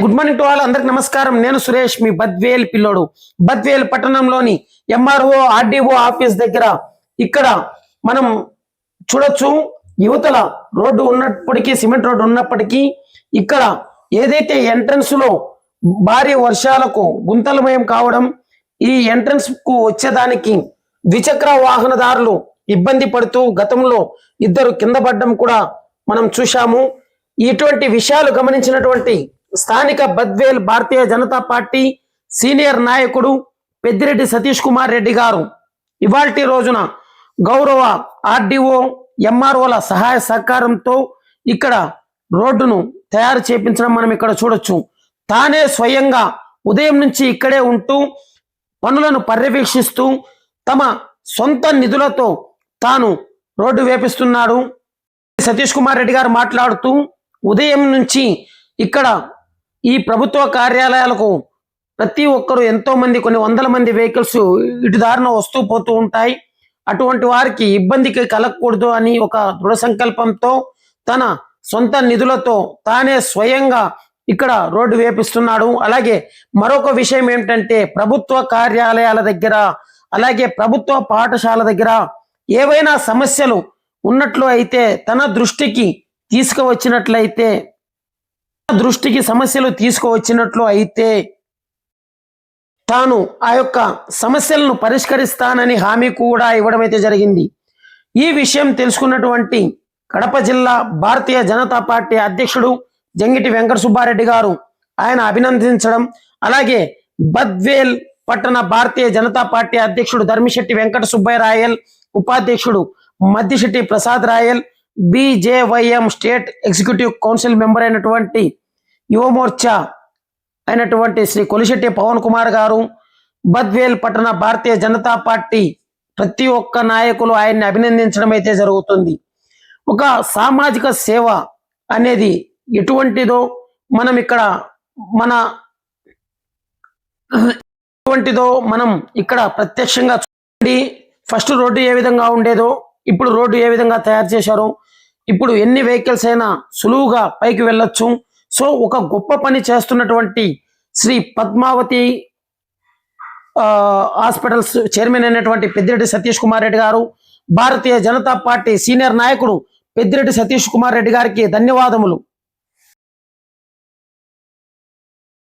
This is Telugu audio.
గుడ్ మార్నింగ్ టు ఆల్ అందరికి నమస్కారం. నేను సురేష్ మీ బద్వేల్ పిల్లోడు. బద్వేల్ పట్టణంలోని ఎంఆర్ఓ ఆర్డీఓ ఆఫీస్ దగ్గర ఇక్కడ మనం చూడొచ్చు యువతల రోడ్డు ఉన్నప్పటికీ సిమెంట్ రోడ్డు ఉన్నప్పటికీ ఇక్కడ ఏదైతే ఎంట్రన్స్లో భారీ వర్షాలకు గుంతలమయం కావడం ఈ ఎంట్రన్స్కు వచ్చేదానికి ద్విచక్ర వాహనదారులు ఇబ్బంది పడుతూ గతంలో ఇద్దరు కింద పడ్డం కూడా మనం చూశాము. ఇటువంటి విషయాలు గమనించినటువంటి స్థానిక బద్వేల్ భారతీయ జనతా పార్టీ సీనియర్ నాయకుడు పెద్దిరెడ్డి సతీష్ కుమార్ రెడ్డి గారు. ఇవాల్టి రోజున గౌరవ ఆర్డీఓ ఎంఆర్ఓల సహాయ సహకారంతో ఇక్కడ రోడ్డును తయారు చేపించడం మనం ఇక్కడ చూడొచ్చు. తానే స్వయంగా ఉదయం నుంచి ఇక్కడే ఉంటూ పనులను పర్యవేక్షిస్తూ తమ సొంత నిధులతో తాను రోడ్డు వేపిస్తున్నాడు. సతీష్ కుమార్ రెడ్డి గారు మాట్లాడుతూ ఉదయం నుంచి ఇక్కడ ఈ ప్రభుత్వ కార్యాలయాలకు ప్రతి ఒక్కరు ఎంతో మంది కొన్ని వందల మంది వెహికల్స్ ఇటు దారిన వస్తూ పోతూ ఉంటాయి. అటువంటి వారికి ఇబ్బందికి కలగకూడదు అని ఒక దృఢ సంకల్పంతో తన సొంత నిధులతో తానే స్వయంగా ఇక్కడ రోడ్డు వేపిస్తున్నాడు. అలాగే మరొక విషయం ఏమిటంటే ప్రభుత్వ కార్యాలయాల దగ్గర అలాగే ప్రభుత్వ పాఠశాల దగ్గర ఏవైనా సమస్యలు ఉన్నట్లు అయితే తన దృష్టికి తీసుకువచ్చినట్లయితే దృష్టికి సమస్యలు తీసుకువచ్చినట్లు అయితే తాను ఆ యొక్క సమస్యలను పరిష్కరిస్తానని హామీ కూడా ఇవ్వడం అయితే జరిగింది. ఈ విషయం తెలుసుకున్నటువంటి కడప జిల్లా భారతీయ జనతా పార్టీ అధ్యక్షుడు జంగిటి వెంకట సుబ్బారెడ్డి గారు ఆయన అభినందించడం అలాగే బద్వేల్ పట్టణ భారతీయ జనతా పార్టీ అధ్యక్షుడు ధర్మిశెట్టి వెంకట సుబ్బయ్య రాయల్ ఉపాధ్యక్షుడు Maddisetti Prasad Royal BJYM state executive council member అయినటువంటి యువమోర్చా అయినటువంటి శ్రీ కొలిశెట్టి పవన్ కుమార్ గారు బద్వేల్ పట్టణ భారతీయ జనతా పార్టీ ప్రతి ఒక్క నాయకులు ఆయన్ని అభినందించడం అయితే జరుగుతుంది. ఒక సామాజిక సేవ అనేది ఎటువంటిదో మనం ఇక్కడ మన ఎటువంటిదో మనం ఇక్కడ ప్రత్యక్షంగా చూడండి. ఫస్ట్ రోడ్డు ఏ విధంగా ఉండేదో ఇప్పుడు రోడ్డు ఏ విధంగా తయారు చేశారు ఇప్పుడు ఎన్ని వెహికల్స్ అయినా సులువుగా పైకి వెళ్ళొచ్చు. సో ఒక గొప్ప పని చేస్తున్నటువంటి శ్రీ పద్మావతి హాస్పిటల్స్ చైర్మన్ అయినటువంటి పెద్దిరెడ్డి సతీష్ కుమార్ రెడ్డి గారు భారతీయ జనతా పార్టీ సీనియర్ నాయకుడు పెద్దిరెడ్డి సతీష్ కుమార్ రెడ్డి గారికి ధన్యవాదములు.